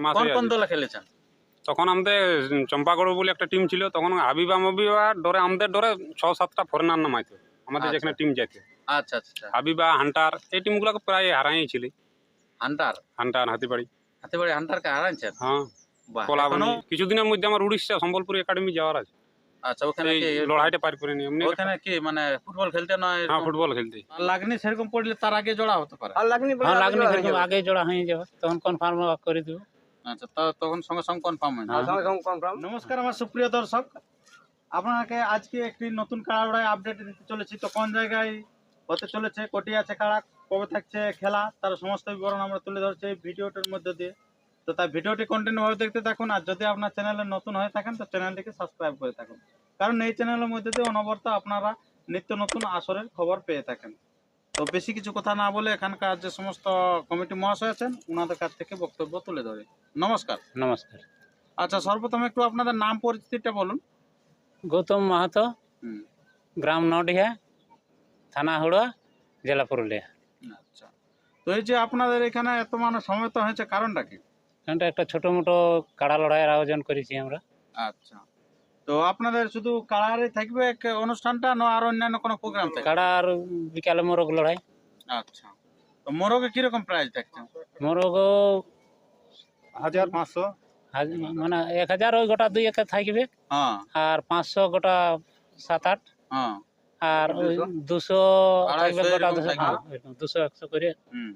মাস কোন কোন দলে খেলেছেন? তখন আমাদের চম্পাগড় বলে একটা টিম ছিল তখন হাবিবা মবিবা ডরে আমাদের ডরে ছ সাতটা ফরেনার নামাইতো আমাদের আচ্ছা। যেখানে টিম যাইতো। আচ্ছা আচ্ছা হাবিবা হান্টার এই টিমগুলোকে প্রায় হারাইছিল হান্টার? হান্টার হাতিবাড়ি। হাতিবাড়ি হান্টারকে হারাইছেন? হ্যাঁ। কিছুদিনের মধ্যে আমার উড়িষ্যা সম্বলপুর একাডেমি যাওয়ার আছে। আচ্ছা ওখানে কি লড়াইটা পার করে নি এমনি ওখানে কি মানে ফুটবল খেলতে নয় হ্যাঁ ফুটবল খেলতে। লাগনি সেরকম পড়লে তার আগে জোড়া হতে পারে। আর লাগনি হ্যাঁ লাগনি হয়ে সেরকম। আগে জোড়া হয়ে যাবে। তখন কনফার্ম করে দিব। আচ্ছা তো তখন সঙ্গে সঙ্গে কনফার্ম হয় সঙ্গে সঙ্গে confirm। নমস্কার আমার সুপ্রিয় দর্শক। আপনাকে আজকে একটি নতুন কাড়া আপডেট দিতে চলেছি। তো কোন জায়গায় হতে চলেছে কোটি আছে কাড়া কবে থাকছে খেলা তার সমস্ত বিবরণ আমরা তুলে ধরছি এই ভিডিওটির মধ্যে দিয়ে। তো তাই ভিডিওটি দেখতে থাকুন আর যদি আপনার চ্যানেলে নতুন হয়ে থাকেন তো চ্যানেলটিকে সাবস্ক্রাইব করে থাকুন। কারণ এই চ্যানেলের মধ্যে দিয়ে অনবরত আপনারা নিত্য নতুন আসরের খবর পেয়ে থাকেন। তো বেশি কিছু কথা না বলে এখানকার যে সমস্ত কমিটি মহাশয় আছেন ওনাদের কাছ থেকে বক্তব্য তুলে ধরে। নমস্কার। নমস্কার। আচ্ছা সর্বপ্রথম একটু আপনাদের নাম পরিচিতিটা বলুন। গৌতম মাহাতো গ্রাম নডিহা থানা হুড়া জেলা পুরুলিয়া। আচ্ছা। তো এই যে আপনাদের এখানে এত মানুষ সমবেত হয়েছে কারণটা কি? এখানটা একটা ছোট মোটো কাড়া লড়াইয়ের আয়োজন করেছি আমরা। আচ্ছা। তো আপনাদের শুধু কালারে থাকবে অনুষ্ঠানটা না আর অন্যান্য কোনো প্রোগ্রাম থাকবে? কাড়ার বিকালে মোরগ লড়াই। আচ্ছা। তো মোরগে কীরকম প্রাইস থাকছে মোরগ হাজার পাঁচশো। মানে এক হাজার ওই গোটা দুই একে থাকবে। হ্যাঁ। আর পাঁচশো গোটা সাত আট। হ্যাঁ। আর ওই দুশো? গোটা দুশো। থাকবে। হ্যাঁ দুশো একশো করে। হুম।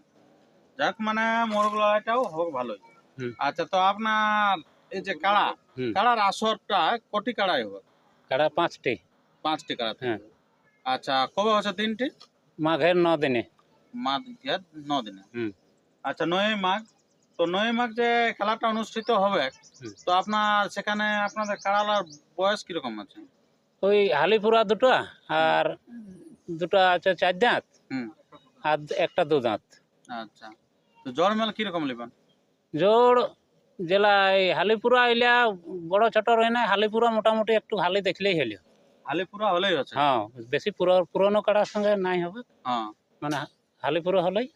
যাক মানে মোরগ লড়াইটাও হোক ভালোই। হুম। আচ্ছা তো আপনার এই যে কাড়া। কাড়ার আসরটা কোটি কাড়াই হবে? কাড়া পাঁচটি। পাঁচটি কাড়া হ্যাঁ। আচ্ছা কবে হচ্ছে তিনটি মাঘের ন দিনে। মাঘের ন দিনে। হুম। আচ্ছা নয় মাঘ। তো নয় মাঘ যে খেলাটা অনুষ্ঠিত হবে। তো আপনার সেখানে আপনাদের কাড়ালার বয়স কীরকম আছে? ওই হালিপুরা দুটো আর দুটো আছে চার দাঁত হুম। আর একটা দু দাঁত। আচ্ছা। তো জ্বর মেল কীরকম নেবেন জোর জেলা এই হালিপুরা এলিয়া বড় ছোট রয়ে না হালিপুরা মোটামুটি একটু হালি দেখলেই হলো। হালিপুরা হলেই হচ্ছে হ্যাঁ বেশি পুরনো কাড়ার সঙ্গে নাই হবে। হ্যাঁ। মানে হালিপুরা হলেই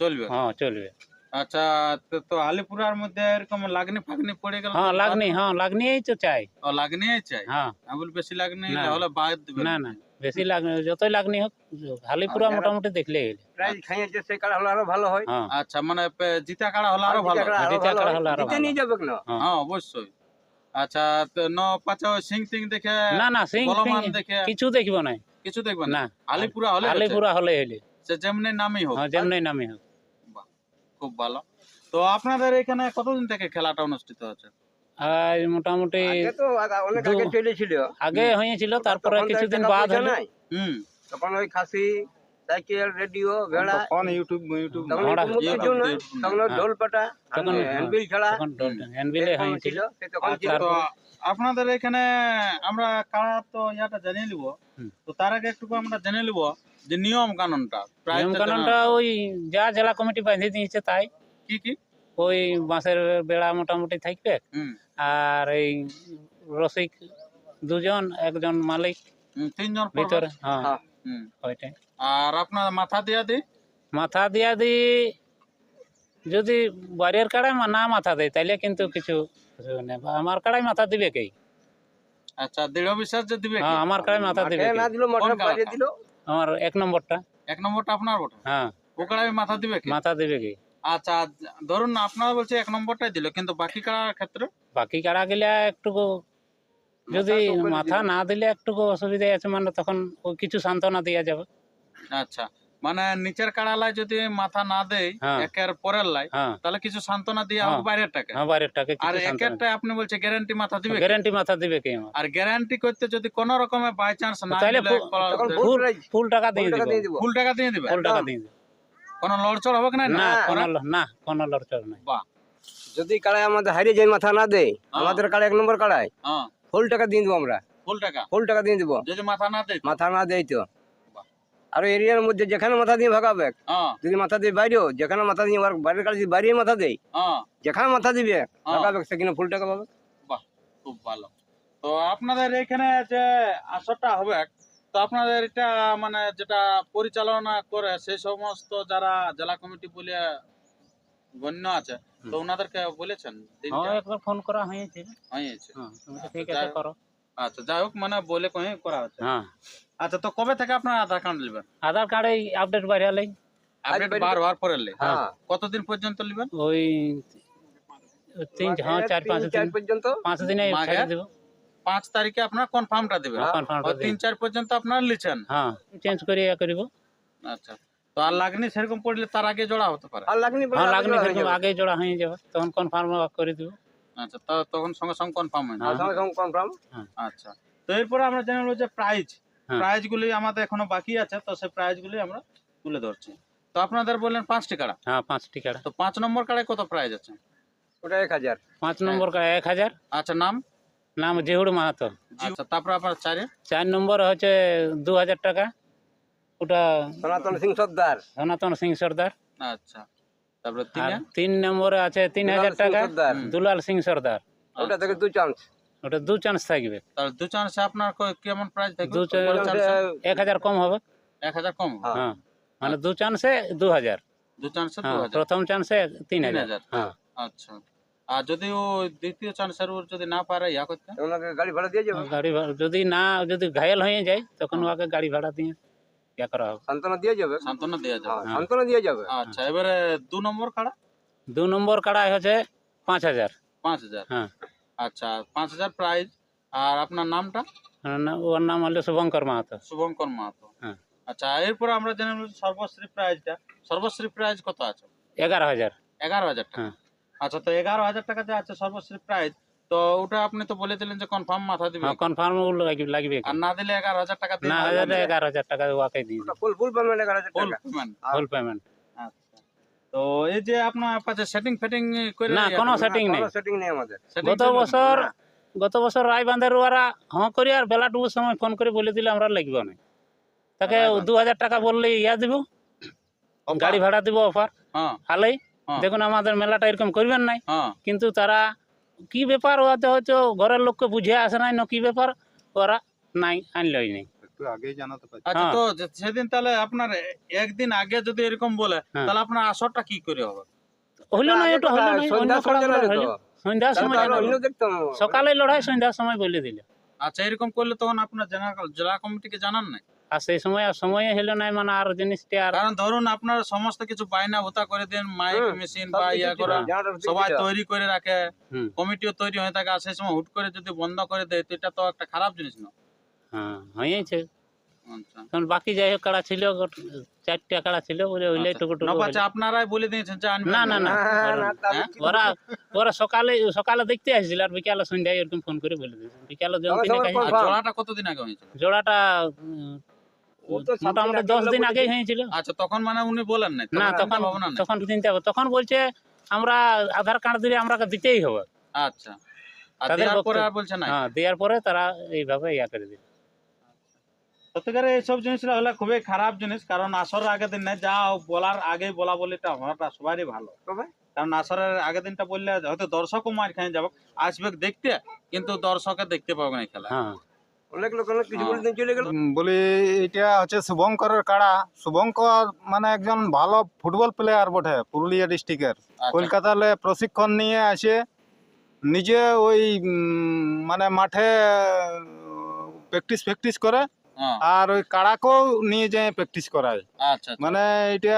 চলবে? হ্যাঁ চলবে। আচ্ছা তো- তো আলিপুরার মধ্যে এরকম লাগনি ফাগনি পড়ে গেল? হ্যাঁ লাগনি হ্যাঁ লাগনিই তো চাই। ও লাগনি চাই? হ্যাঁ। আমি বেশি লাগনি হলে বাদ দিবেন? না না। বেশি লাগনি যতই লাগনি হোক হালিপুরা মোটামুটি দেখলেই হলো প্রাইজ খাইয়েছে সেই কাড়া হলে আরও ভালো হয়। হ্যাঁ। আচ্ছা মানে জিতা কাড়া হলে আরও ভালো জিতা কাড়া। হলে আরও ভালো। নিয়ে যাবে না হ্যাঁ। হ্যাঁ অবশ্যই। আচ্ছা তো ন পাঁচা সিং টিং দেখে না না সিং ফিং দেখে কিছু দেখব না। কিছু দেখবেন না? আলিপুরা হলে। হালিপুরা হলে হলে সে যেমনি নামই হোক। হ্যাঁ যেমনি নামি হোক। খুব ভালো। তো আপনাদের এখানে কতদিন থেকে খেলাটা অনুষ্ঠিত হচ্ছে? আর মোটামুটি আগে তো অনেক আগে চলেছিল। আগে হয়েছিল তারপরে কিছুদিন বাদ হলো। হুম। তখন ওই খাসি সাইকেল রেডিও ভেড়া তখন ইউটিউব ইউটিউব তখন ঘোড়া। কোনো কিছু না তখন। ঢোল পাটা তখন হ্যান্ডবিল ছাড়া তখন হ্যান্ডবিলে হয়েছিল। ছিল সে তখন ছিল। তো আপনাদের এখানে আমরা কারা তো ইয়াটা জেনে নিব? তো তার আগে একটু আমরা জেনে নিব যে নিয়ম কানুনটা নিয়ম কানুনটা ওই যা জেলা কমিটি বাঁধে দিয়েছে তাই। কি কি? ওই বাঁশের বেড়া মোটামুটি থাকবে। হুম। আর এই রসিক দুজন একজন মালিক তিনজন। ভিতরে হ্যাঁ। হ্যাঁ। ওইটাই। আর আপনার মাথা দিয়া দি? মাথা দিয়া দি যদি বাড়ির কাড়ায় মা- না মাথা দেয় তাইলে কিন্তু কিছু কিছু নেই। বা আমার কাড়ায় মাথা দিবে কে? আচ্ছা দৃঢ় বিশ্বাস যে দিবে হ্যাঁ আমার কাড়ায় মাথা দিবে? না দিল মাঠে কোন বাইরে দিল? আমার এক নম্বরটা। এক নম্বরটা আপনার বটে? হ্যাঁ। ওকড়ায় মাথা দিবে কি? মাথা দিবে কি? আচ্ছা ধরুন আপনারা বলছে এক নম্বরটাই দিল কিন্তু বাকি কারার ক্ষেত্রে? বাকি কাড়া গেলে একটু যদি মাথা। না দিলে একটু অসুবিধা আছে মানে তখন ওই কিছু সান্ত্বনা দেওয়া যাবে। আচ্ছা মানে নিচের কাড়ালায় যদি মাথা না দেয় হ্যাঁ। একের পরের লাই হ্যাঁ। তাহলে কিছু সান্ত্বনা দিয়ে হ্যাঁ। আমাকে বাইরের টাকা হ্যাঁ বাইরের টাকা আর কিছু সান্ত্বনা। একেরটা আপনি বলছে গ্যারান্টি মাথা দিবে গ্যারান্টি মাথা দিবে কি আমার? আর গ্যারান্টি করতে যদি কোন রকমের বাই চান্স না তাহলে করা- ফুল টাকা দিয়ে ফুল টাকা দিব। দিয়ে দিব। ফুল টাকা দিয়ে দিবে? ফুল টাকা দিয়ে দিব। কোন লড়চড় হবে না না? না, কোনো না কোনো লড়চড় নাই। বাহ। যদি কাড়ায় আমাদের হারিয়ে যায় মাথা না দেয় হ্যাঁ। আমাদের কাড়া এক নম্বর কাড়ায় হ্যাঁ। ফুল টাকা দিয়ে দেবো আমরা। ফুল টাকা? ফুল টাকা দিয়ে দেবো। যদি মাথা না দেয় মাথা না দেয় তো। আর এরিয়ার মধ্যে যেখানে মাথা দিয়ে ভাগাবে হ্যাঁ। যদি মাথা দিয়ে বাইরেও যেখানে মাথা দিয়ে কাছে যদি বাইরে মাথা দেয় হ্যাঁ। যেখানে মাথা দিবে ভাগাবে সেখানে ফুল টাকা পাবে। বাহ খুব ভালো। তো আপনাদের এখানে যে আসরটা হবে তো আপনাদের এটা মানে যেটা পরিচালনা করে সেই সমস্ত যারা জেলা কমিটি বলে গণ্য আছে তো ওনাদেরকে বলেছেন হ্যাঁ একবার ফোন করা হয়েছে। হয়েছে। হ্যাঁ ঠিক আছে। করো। আচ্ছা যাই হোক মানে বলে কয়ে করা হচ্ছে হ্যাঁ। আচ্ছা তো কবে থেকে আপনার আধার কার্ড নেবেন? আধার কার্ডে আপডেট বাইরে আপডেট বার হওয়ার পরে। হ্যাঁ। কতদিন পর্যন্ত নেবেন? ওই তিন হ্যাঁ চার পাঁচ দিন। পর্যন্ত। পাঁচ দিনে ছেড়ে দেবো। পাঁচ তারিখে আপনার কনফার্মটা দেবেন। হ্যাঁ, ও তিন চার পর্যন্ত আপনার লিখেন হ্যাঁ। চেঞ্জ করে ইয়ে করিব। আচ্ছা। তো আর লাগনি সেরকম পড়লে তার আগে জোড়া হতে পারে। আর লাগনি হ্যাঁ লাগনি সেরকম আগে জোড়া হয়ে যাবে তখন কনফার্ম করে দিব। আচ্ছা তো তখন সঙ্গে সঙ্গে কনফার্ম হয় না সঙ্গে সঙ্গে কনফার্ম আচ্ছা। তো এরপরে আমরা জেনে নেব যে প্রাইজ হ্যাঁ। প্রাইজ গুলি আমাদের এখনও বাকি আছে তো সেই প্রাইজ গুলি আমরা তুলে ধরছি। তো আপনাদের বললেন পাঁচটি কাড়া। হ্যাঁ পাঁচটি কাড়া। তো পাঁচ নম্বর কাড়ায় কত প্রাইজ আছে? ওটা এক হাজার। পাঁচ নম্বর কাড়া এক হাজার। আচ্ছা নাম? নাম জেহুড় মাহাতো আচ্ছা তারপর আপনার চারে চার নম্বর হচ্ছে দু হাজার টাকা ওটা সনাতন সিং সর্দার সনাতন সিং সর্দার আচ্ছা তারপরে আর তিনে তিন নম্বরে আছে তিন হাজার দুলাল সিং টাকা সর্দার। দুলাল সিং সর্দার ওটা থেকে দু চান্স ওটা দু চান্স থাকবে তাহলে দু চান্সে আপনার ক- কেমন প্রাইস থাকবে দু চান্স- বড় চান্সে এক হাজার কম হবে এক হাজার কম হ্যাঁ। হ্যাঁ মানে দু চান্সে দু হাজার দু চান্সে দু হ্যাঁ হাজার প্রথম চান্সে তিন তিন হাজার হাজার হ্যাঁ আচ্ছা আর যদি ও দ্বিতীয় চান্সের ওর যদি না পারে ইয়া করতে? ওনাকে গাড়ি ভাড়া দিয়ে যাবে। গাড়ি ভাড়া যদি না যদি ঘায়াল হয়ে যায় তখন ওকে গাড়ি ভাড়া দিয়ে ইয়া করা হবে। সান্ত্বনা দিয়ে যাবে। সান্ত্বনা দেওয়া হ্যাঁ, যাবে সান্ত্বনা দিয়ে যাবে। আচ্ছা এবারে দু নম্বর কাড়া? দু নম্বর কাড়াই হচ্ছে পাঁচ হাজার। পাঁচ হাজার? হ্যাঁ। আচ্ছা পাঁচ হাজার প্রাইজ। আর আপনার নামটা? আর না- ওর নাম হলো শুভঙ্কর মাহাতো। শুভঙ্কর মাহাতো। হ্যাঁ। আচ্ছা এরপর আমরা জেনে নেব সর্বশ্রী প্রাইজটা। সর্বশ্রী প্রাইজ কত আছে? এগারো হাজার। এগারো হাজার টাকা। হ্যাঁ। আচ্ছা তো এগারো হাজার টাকা যে আছে সর্বশ্রী প্রাইস তো ওটা আপনি তো বলে দিলেন যে কনফার্ম মাথা দিবে। হ্যাঁ কনফার্ম লাগবে আর না দিলে এগারো হাজার টাকা না হাজার এগারো হাজার টাকা ওকে দিয়ে ওটা ফুল ফুল পেমেন্ট এগারো হাজার ফুল টাকা। পেমেন্ট ফুল পেমেন্ট আচ্ছা। তো এই যে আপনার কাছে সেটিং ফেটিং করে না কোনো সেটিং নেই। সেটিং নেই আমাদের। গত? বছর গত বছর রায়বান্ধের ওরা হ্যাঁ করি আর বেলা টুকুর সময় ফোন করে বলে দিলে আমরা লাগব না। তাকে। দু হাজার টাকা বললে ইয়া দিব গাড়ি ভাড়া দিব অফার হ্যাঁ। হালেই। হ্যাঁ। দেখুন আমাদের মেলাটা এরকম করবেন নাই। হ্যাঁ। কিন্তু তারা কি ব্যাপার হয়তো হয়তো ঘরের লোককে বুঝে আসে নাই না কি ব্যাপার ওরা নাই আনলই নাই। আচ্ছা হ্যাঁ। তো সেদিন তাহলে আপনার একদিন আগে যদি এরকম বলে হ্যাঁ। তাহলে আপনার আসরটা কি করে হবে? হইল না এটা হইল না অন্য সন্ধ্যার সময় খেলাগুলো জানালে হইল তো। সন্ধ্যার তাহলে সময় তো আমরা জানালো। অন্য দেখতাম। সকালে লড়াই সন্ধ্যার সময় বলে দিল। আচ্ছা এরকম করলে তখন আপনার জেলা জেলা কমিটিকে জানান নাই? আর সেই সময় আর সময় হইল না মানে আর জিনিসটা আর কারণ ধরুন আপনার সমস্ত কিছু বাইনা ভোতা করে দেন মাইক মেশিন বা ইয়া করা সবাই তৈরি করে রাখে। কমিটিও তৈরি হয়ে থাকে আর সেই সময় হুট করে যদি বন্ধ করে দেয় তো এটা তো একটা খারাপ জিনিস না। হ্যাঁ হয়েছে। আচ্ছা। কারণ বাকি যাই হোক কাড়া ছিল চারটা কাড়া ছিল বলে ওইলে আচ্ছা। টুকু টুকু। আপনারাই বলে দিয়েছেন না, না, না। হ্যাঁ, ওরা ওরা সকালে সকালে দেখতে আসছিল আর বিকালে সন্ধ্যায় এরকম ফোন করে বলে দিয়েছে। বিকালে। জোড়াটা কতদিন আগে হয়েছিল? জোড়াটা মোটামুটি আগে দশ বলে দিন আগেই হয়েছিল। আচ্ছা তখন মানে উনি বলেন নাই? না তখন তখন চিন্তা তখন বলছে আমরা আধার কার্ড দিলে আমরা দিতেই হবে। আচ্ছা। তাদের পরে আর বলছে না হ্যাঁ দেওয়ার পরে তারা এইভাবে ইয়া করে দিল। সত্যিকারে এইসব জিনিসটা হলে খুবই খারাপ জিনিস কারণ আসরের আগের দিন নাই যা বলার আগেই বলা বলিটা হওয়াটা সবারই ভালো। তবে? কারণ আসরের আগের দিনটা বললে হয়তো দর্শকও মার খেয়ে যাবে। আসবে দেখতে কিন্তু দর্শকে দেখতে পাবে না এই খেলা হ্যাঁ। অনেক লোক অনেক কিছু হ্যাঁ। বলে চলে গেল। বলি এটা হচ্ছে শুভঙ্করের কাড়া। শুভঙ্কর মানে একজন ভালো ফুটবল প্লেয়ার বটে পুরুলিয়া ডিস্ট্রিক্টের আচ্ছা, কলকাতালে প্রশিক্ষণ নিয়ে আসে নিজে ওই মানে মাঠে প্র্যাকটিস প্র্যাকটিস করে হ্যাঁ, আর ওই কাড়াকেও নিয়ে যায় প্র্যাকটিস করায়। আচ্ছা আচ্ছা, মানে এটা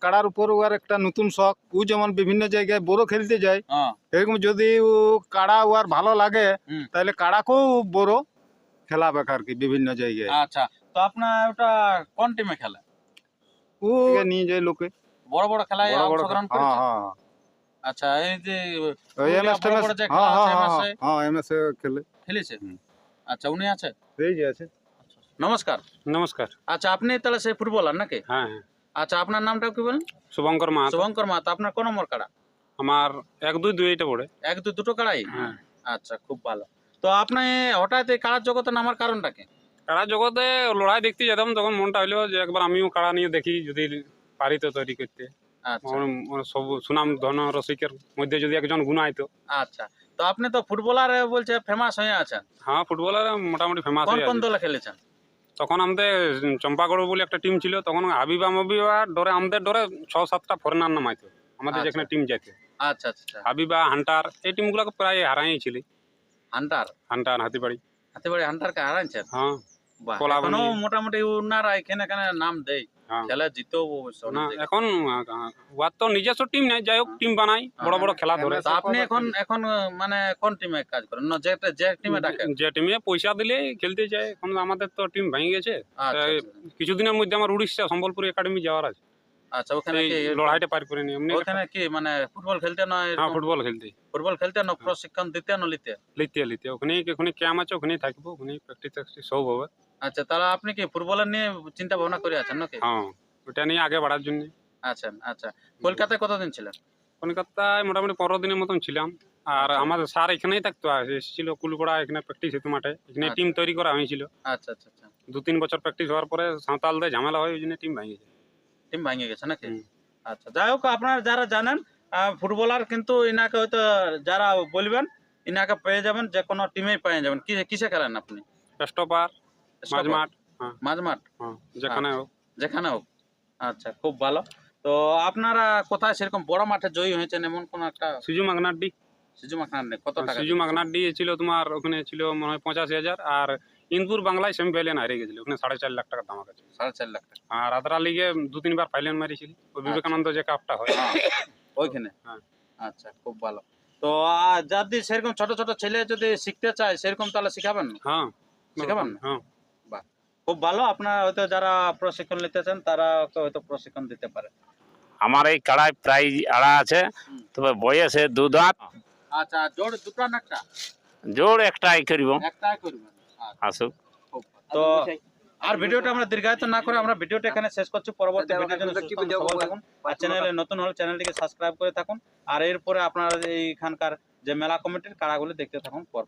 কাড়ার উপর আর একটা নতুন শখ। ও যেমন বিভিন্ন জায়গায় বড় খেলতে যায় হ্যাঁ, এরকম যদি ও কাড়া ওর ভালো লাগে। তাহলে কাড়াকেও বড়। খেলাবে আর কি বিভিন্ন জায়গায়। আচ্ছা তো আপনার ওটা কোন টিমে খেলে? ও নিয়ে যায় লোকে। বড় বড় খেলায় বড় বড় অংশগ্রহণ হ্যাঁ করেছে? হ্যাঁ আচ্ছা এই যে ওই পুরুলিয়া এমএস বড় টেমএস বড় যে হ্যাঁ খেলা হ্যাঁ আছে, হ্যাঁ MS হ্যাঁ এমএস খেলে। খেলেছে? হুম। আচ্ছা উনি আছে? এই যে আছে। নমস্কার। নমস্কার। আচ্ছা আপনি তাহলে সেই ফুটবলার নাকি? হ্যাঁ হ্যাঁ। আচ্ছা আপনার নামটা কি বলেন? শুভঙ্কর মাহাতো। শুভঙ্কর মাহাতো আপনার কোন নম্বর কাড়া? আমার এক দুই দুই এটা পড়ে। এক দুই দুটো কাড়াই? হ্যাঁ। আচ্ছা খুব ভালো। তো আপনি হঠাৎ এই কাড়ার জগতে নামার কারণটা কি? কাড়া জগতে লড়াই দেখতে যেতাম তখন মনটা হইল যে একবার আমিও কাড়া নিয়ে দেখি যদি পারি তো তৈরি করতে। আচ্ছা। সব সুনাম ধন রসিকের মধ্যে যদি একজন আচ্ছা। তো আপনি তো ফুটবলার বলছে ফেমাস হয়ে আছেন। হ্যাঁ ফুটবলার মোটামুটি ফেমাস কোন হয়ে কোন দলে খেলেছেন? তখন আমাদের চম্পাগড় বলে একটা টিম ছিল তখন হাবিবা মবিবা ডরে আমাদের ডরে ছ সাতটা ফরেনার নামাইতো আমাদের আচ্ছা। যেখানে টিম যেত আচ্ছা আচ্ছা আচ্ছা। হাবিবা হান্টার এই টিম টিমগুলোকে প্রায় হারাইছিল হান্টার হান্টার হাতিবাড়ি। হাতিবাড়ি হান্টারকে হারাইছেন? হ্যাঁ। এখনও মোটামুটি উনারা এখানে এখানে নাম দেয় হ্যাঁ। খেলা জিতেও না এখন ওয়ার তো নিজস্ব টিম নেই যাই হোক টিম বানাই বড় বড় খেলা ধরে। আপনি এখন এখন মানে কোন টিমে কাজ করেন? না যে টিমে যে টিমে পয়সা দিলে খেলতে যায় এখন আমাদের তো টিম ভেঙে গেছে। আচ্ছা আচ্ছা। কিছুদিনের মধ্যে আমার উড়িষ্যা সম্বলপুর একাডেমি যাওয়ার আছে। আচ্ছা ওখানে কি লড়াইটা পার করে নি এমনি ওখানে কি মানে ফুটবল খেলতে না হ্যাঁ ফুটবল খেলতে। ফুটবল খেলতে না প্রশিক্ষণ দিতে না নিতে লিতে লিতে। ওখানে ওখানে ক্যাম্প আছে থাকব ওখানে প্র্যাকটিস ট্যাকটিস সব হবে। আচ্ছা তাহলে আপনি কি ফুটবলের নিয়ে চিন্তা ভাবনা করে আছেন নাকি? হ্যাঁ ওটা নিয়ে আগে বাড়ার জন্য। আচ্ছা আচ্ছা। কলকাতায় কতদিন ছিলেন? কলকাতায় মোটামুটি পনেরো দিনের মতন ছিলাম। আর আচ্ছা। আমাদের স্যার এখানেই থাকতো এসেছিল কুলকোড়া এখানে প্র্যাকটিস হতো মাঠে। এখানে আচ্ছা। টিম তৈরি করা হয়েছিল। আচ্ছা আচ্ছা আচ্ছা। দু তিন বছর প্র্যাকটিস হওয়ার পরে সাঁওতালদের ঝামেলা হয় ওই জন্য টিম ভেঙে যায় টিম ভাঙে গেছে নাকি? আচ্ছা যাই হোক আপনারা যারা জানেন ফুটবলার কিন্তু ইনাকে হয়তো যারা বলবেন ইনাকে পেয়ে যাবেন যে কোনো টিমেই পেয়ে যাবেন। কিসে খেলেন আপনি? স্টপার মাঠ হ্যাঁ। যেখানে আচ্ছা। হোক। যেখানে হোক। আচ্ছা খুব ভালো। তো আপনারা কোথায় সেরকম বড় মাঠে জয়ী হয়েছেন? এমন কোন একটা সিজু মাগনাড্ডি। সিজু নেই কত টাকা সিজু মাগনাড্ডি ছিল তোমার ওখানে ছিল মনে হয় পঁচাশি হাজার আর ইন্দুর বাংলায় সেমি ফাইনাল হারিয়ে গেছিল। ওখানে সাড়ে চার লাখ টাকা দাম আছে সাড়ে চার লাখ টাকা। আর আদ্রা লিগে দু তিনবার ফাইনাল মারিছিল ওই বিবেকানন্দ যে কাপটা হয়। হ্যাঁ, ওইখানে? হ্যাঁ। আচ্ছা খুব ভালো। তো যদি সেরকম ছোট ছোট ছেলে যদি শিখতে চায় সেরকম তাহলে শিখাবেন? না? হ্যাঁ। শেখাবেন? হ্যাঁ। খুব ভালো। আপনার হয়তো যারা প্রশিক্ষণ নিতে চান তারা হয়তো প্রশিক্ষণ দিতে পারে। আমার এই কাড়ায় প্রায় আড়া আছে। তবে বয়সে দু দাঁত আচ্ছা জোর দুটো না একটা? জোর একটাই করিব। একটাই আচ্ছা, আসুক। তো আর ভিডিওটা আমরা দীর্ঘায়িত না করে আমরা ভিডিওটা এখানে শেষ করছি। পরবর্তী ভিডিওর জন্য থাকুন আর চ্যানেলে নতুন হলে চ্যানেলটিকে সাবস্ক্রাইব করে থাকুন। আর এরপরে আপনারা এইখানকার যে মেলা কমিটির কাড়াগুলো দেখতে থাকুন পর